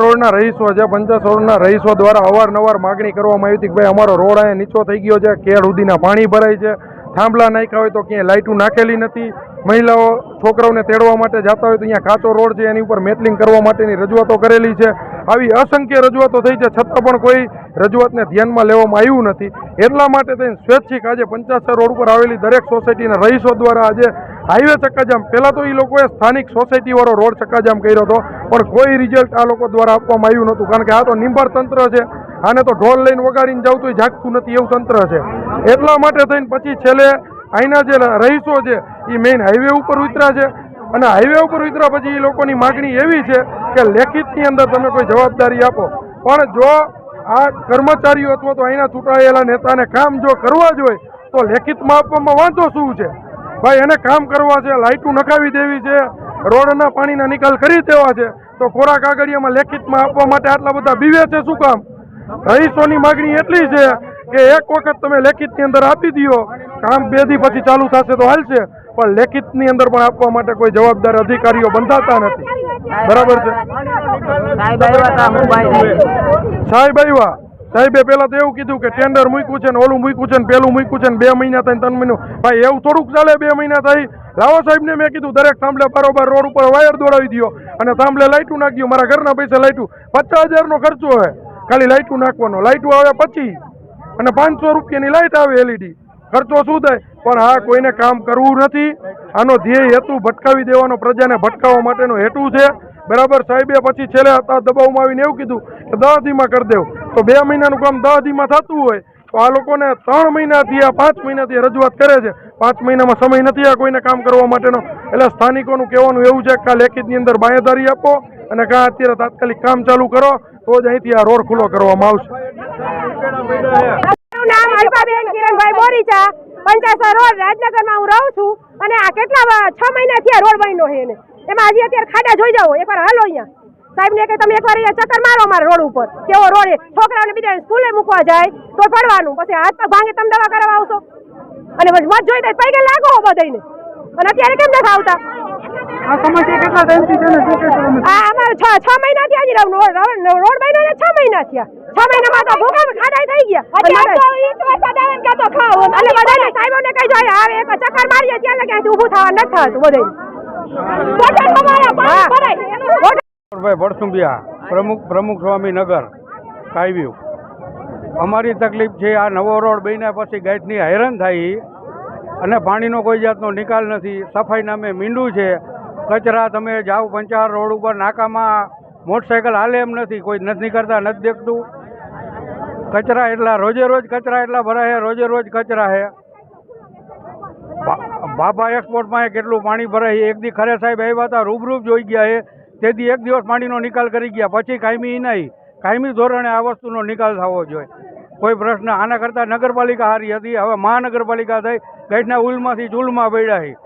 રોડના રહીશો છે, પંચાસર રોડના રહીશો દ્વારા અવારનવાર માગણી કરવામાં આવી હતી કે ભાઈ અમારો રોડ અહીંયા નીચો થઈ ગયો છે કેળ સુધીના પાણી ભરાય છે, થાંભલા નાખ્યા હોય તો ક્યાંય લાઇટું નાખેલી નથી, મહિલાઓ, છોકરાઓને તેડવા માટે જતા હોય તો અહીંયા કાચો રોડ છે, એની ઉપર મેટલિંગ કરવા માટેની રજૂઆતો કરેલી છે, આવી અસંખ્ય રજૂઆતો થઈ છે, છતાં પણ કોઈ રજૂઆતને ધ્યાનમાં લેવામાં આવ્યું નથી, એટલા માટે થઈને સ્વૈચ્છિક આજે પંચાસર રોડ ઉપર આવેલી દરેક સોસાયટીના રહીશો દ્વારા આજે હાઈવે ચક્કાજામ. પહેલાં તો એ લોકોએ સ્થાનિક સોસાયટીવાળો રોડ ચક્કાજામ કર્યો હતો, પણ કોઈ રિઝલ્ટ આ લોકો દ્વારા આપવામાં આવ્યું નહોતું, કારણ કે આ તો નિંબાર તંત્ર છે. આને તો ઢોલ લઈને વગાડીને જાવ તો જાગતું નથી એવું તંત્ર છે. એટલા માટે થઈને પછી છેલ્લે અહીંના જે રહીશો છે એ મેઇન હાઈવે ઉપર ઉતર્યા છે. અને હાઈવે ઉપર ઉતર્યા પછી એ લોકોની માગણી એવી છે કે લેખિતની અંદર તમે કોઈ જવાબદારી આપો. પણ જો આ કર્મચારીઓ અથવા તો અહીંના ચૂંટાયેલા નેતાને કામ જો કરવા જ હોય, તો લેખિતમાં આપવામાં વાંધો શું છે? ભાઈ એને કામ કરવા છે લાઇટું નખાવી દેવી છે રોડના પાણીના નિકાલ કરી દેવા છે. તો ખોરાક આગળિયામાં લેખિતમાં આપવા માટે આટલા બધા બીવે છે શું કામ? રહીશોની માગણી એટલી છે કે એક વખત તમે લેખિતની અંદર આપી દો કામ બે દી પછી ચાલુ થશે તો હાલશે. પણ લેખિતની અંદર પણ આપવા માટે કોઈ જવાબદાર અધિકારીઓ બંધાતા નથી. બરાબર છે? સાહેબ આવ્યા. સાહેબ પેલા તો એવું કીધું કે ટેન્ડર મૂક્યું છે ને ઓલું મૂક્યું છે ને પેલું મૂક્યું છે ને બે મહિના થાય ત્રણ મહિના. ભાઈ, એવું થોડુંક ચાલે બે મહિના થાય. રાવો સાહેબને મેં કીધું, દરેક થાંભલે બરોબર રોડ ઉપર વાયર દોડાવી દો અને થાંભલે લાઇટું નાખી દો મારા ઘરના પૈસા લાઇટું પચાસ હજારનો ખર્ચો હોય ખાલી લાઇટું નાખવાનો. લાઇટું આવે પચીસ અને પાંચસો રૂપિયાની લાઇટ આવે એલઈડી ખર્ચો શું થાય? પણ આ કોઈને કામ કરવું નથી. આનો ધ્યેય હેતુ ભટકાવી દેવાનો, પ્રજાને ભટકાવવા માટેનો હેતુ છે. બરાબર સાહેબે પછી છેલ્લે હતા દબાવમાં આવીને એવું કીધું કે દસ દીમાં કરી દેવું. તો બે મહિનાનું કામ દસ દીમાં થતું હોય, તો આ લોકોને ત્રણ મહિનાથી આ પાંચ મહિનાથી રજૂઆત કરે છે. પાંચ મહિનામાં સમય નથી આ કોઈને કામ કરવા માટેનો. એટલે સ્થાનિકોનું કહેવાનું એવું છે કે આ લેખિતની અંદર બાંયધારી આપો અને કાં અત્યારે તાત્કાલિક કામ ચાલુ કરો, તો જ અહીંથી આ રોડ ખુલ્લો કરવામાં આવશે. નામ અલ્પાબેન કિરણભાઈ હું રહું છું અને આ કેટલા છ મહિના આ રોડ બન્યો છે એમાં હજી અત્યારે ખાડા જોઈ જાઓ. એકવાર હાલો અહીંયા. સાહેબને કે તમે એકવાર અહીંયા ચક્કર મારો અમારા રોડ ઉપર. કેવો રોડ છે છોકરાઓને બીજા સ્કૂલે મૂકવા જાય તો પડવાનું પછી હાથ પગ ભાંગે તમે દવા કરવા આવશો. અને મત જોઈ દે પૈકે લાગો બધાને અને અત્યારે કેમ નથી આવતા? આ સમસ્યા કેટલા ટાઈમથી છે ને? શું કહેશો તમે? આ અમારે મહિના થયા હજી રોડ રોડ રોડ બન્યો ને છ મહિના થયા. છ મહિનામાં તો ભૂકંપ ખાડા થઈ ગયા. અને એટલે બધાને સાહેબોને કહી જાય આવે એક ચક્કર મારીએ ત્યાં લગે ઊભું થવા નથી થતું બધાય ભાઈ ભડસુંબિયા પ્રમુખ પ્રમુખ સ્વામી નગર કાયવ્યુ. અમારી તકલીફ છે, આ નવો રોડ બન્યા પછી ગાંઠની હેરાન થાય. અને પાણીનો કોઈ જાતનો નિકાલ નથી. સફાઈ નામે મીંડું છે. કચરા તમે જાઓ પંચાર રોડ ઉપર, નાકામાં મોટરસાયકલ હાલે એમ નથી. કોઈ નથી કરતા, નથી દેખતું. કચરા એટલા રોજે રોજ કચરા એટલા ભરાય રોજે રોજ કચરા છે. બાબા એક્સપોર્ટમાં કેટલું પાણી ભરાય એક દી ખરે સાહેબ આવ્યા હતા રૂબરૂબ જોઈ ગયા છે. તે દી એક દિવસ માંડીનો નિકાલ કરી ગયા. પછી કાયમી નહીં. કાયમી ધોરણે આ વસ્તુનો નિકાલ થવો જોઈએ. કોઈ પ્રશ્ન આના કરતાં નગરપાલિકા હારી હતી. હવે મહાનગરપાલિકા થઈ. ગઈના ઉલમાંથી ચૂલમાં પડ્યા છે.